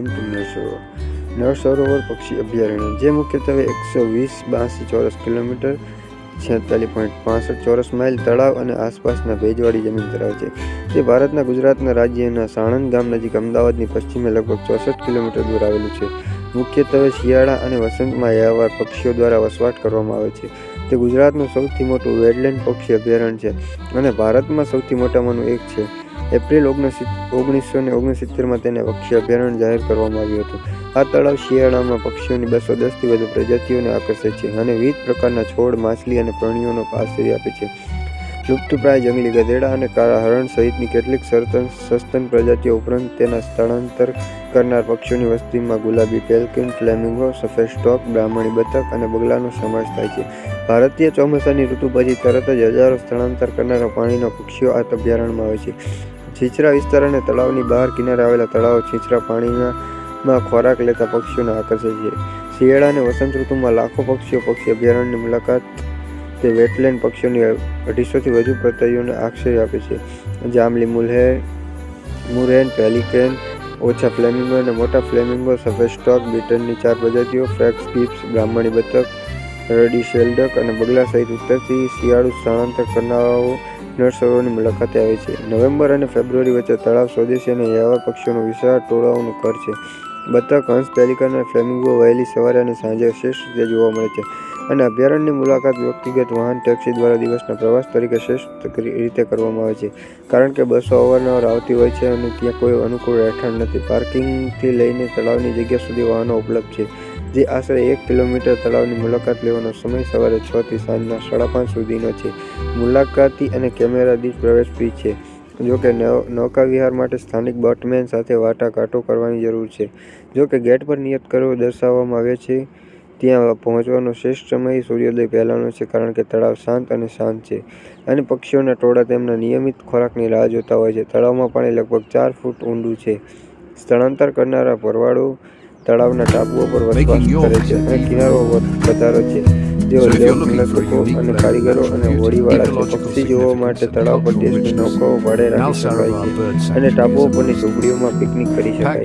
નળ સરોવર નળ સરોવર પક્ષી અભયારણ્ય જે મુખ્યત્વે એકસો વીસ બાસી ચોરસ કિલોમીટર છેતાલીસ પોઈન્ટ પાસઠ ચોરસ માઇલ તળાવ અને આસપાસના ભેજવાળી જમીન ધરાવે છે. તે ભારતના ગુજરાતના રાજ્યના સાણંદ ગામ નજીક અમદાવાદની પશ્ચિમે લગભગ ચોસઠ કિલોમીટર દૂર આવેલું છે. મુખ્યત્વે શિયાળા અને વસંતમાં યાવાર પક્ષીઓ દ્વારા વસવાટ કરવામાં આવે છે. તે ગુજરાતનું સૌથી મોટું વેડલેન્ડ પક્ષી અભયારણ્ય છે અને ભારતમાં સૌથી મોટામાંનું એક છે. એપ્રિલ ઓગણીસ ઓગણીસો ને ઓગણસિત્તેરમાં તેને પક્ષી અભયારણ્ય જાહેર કરવામાં આવ્યું હતું. આ તળાવ શિયાળામાં પક્ષીઓની બસો દસથી વધુ પ્રજાતિઓને આકર્ષે છે અને વિવિધ પ્રકારના છોડ, માછલી અને પ્રાણીઓનો આશ્રય આપે છે. લુપ્તપ્રાય જંગલી ગધેડા અને કાળા હરણ સહિતની કેટલીક સસ્તન સસ્તન પ્રજાતિઓ ઉપરાંત તેના સ્થળાંતર કરનાર પક્ષીઓની વસ્તીમાં ગુલાબી પેલ્કિન, ફ્લેમિંગો, સફેદ સ્ટોક, બ્રાહ્મણી બતક અને બગલાનો સમાવેશ થાય છે. ભારતીય ચોમાસાની ઋતુ પછી તરત જ હજારો સ્થળાંતર કરનારા પાણીના પક્ષીઓ આ અભયારણ્યમાં આવે છે. છીછરા વિસ્તાર અને તળાવની બહાર કિનારે આવેલા તળાવો છીછરા પાણીના ખોરાક લેતા પક્ષીઓને આકર્ષે છે. શિયાળા અને વસંત ઋતુમાં લાખો પક્ષીઓ પક્ષી અભયારણ્યની મુલાકાત તે વેટલેન્ડ પક્ષીઓની અઢીસોથી વધુ પ્રજાતિઓને આશ્રય આપે છે. જાંબલી મુલહેર મુરેન, પેલિકેન, ઓછા ફ્લેમિંગો અને મોટા ફ્લેમિંગો સફેદ સ્ટોક બીટનની ચાર પ્રજાતિઓ, ફ્રેક્સ, ગીપ્સ, બ્રાહ્મણી બતક, રડી શેલ્ડક અને બગલા સહિત ઉત્તરથી શિયાળુ સ્થળાંતર કરનારાઓ નળ સરોવરની મુલાકાતે આવે છે. નવેમ્બર અને ફેબ્રુઆરી વચ્ચે તળાવ સ્વદેશી અને યાવર પક્ષીઓનું વિશાળ ટોળાઓનું ઘર છે. બતક હંસ પેલિકન અને ફ્લેમિંગો વહેલી સવારે અને સાંજે શ્રેષ્ઠ રીતે જોવા મળે છે. અને અભયારણ્યની મુલાકાત વ્યક્તિગત વાહન, ટેક્સી દ્વારા દિવસના પ્રવાસ તરીકે શ્રેષ્ઠ રીતે કરવામાં આવે છે. કારણ કે બસો અવારનવાર આવતી હોય છે અને ત્યાં કોઈ અનુકૂળ રહેઠાણ નથી. પાર્કિંગથી લઈને તળાવની જગ્યા સુધી વાહનો ઉપલબ્ધ છે. જે, આશરે એક કિલોમીટર તળાવની મુલાકાત લેવાનો સમય સવારે છ થી સાંજના સાડા પાંચ સુધીનો છે. મુલાકાતી અને કેમેરા દીઠ પ્રવેશ ફી છે. જોકે નૌકા વિહાર માટે સ્થાનિક બોટમેન સાથે વાટાઘાટો કરવાની જરૂર છે. જોકે ગેટ પર નિયત કરવો દર્શાવવામાં આવે છે. ત્યાં પહોંચવાનો શ્રેષ્ઠ સમય સૂર્યોદય પહેલાંનો છે, કારણ કે તળાવ શાંત અને શાંત છે. અને પક્ષીઓના ટોળા તેમના નિયમિત ખોરાકની રાહ જોતા હોય છે. તળાવમાં પાણી લગભગ ચાર ફૂટ ઊંડું છે. સ્થળાંતર કરનારા ભરવાડો તળાવના ટાપુઓ પર વસવાટ કરે છે અને કિનારો વધારો છે જેઓ નિરીક્ષકો unique અને કારીગરો અને હોડીવાળા છે પક્ષી જોવા માટે તળાવ પર દેશની નૌકાઓ ભાડે રાખી શકાય છે અને ટાપુઓ પરની. ઝૂંપડીઓમાં પિકનિક કરી શકાય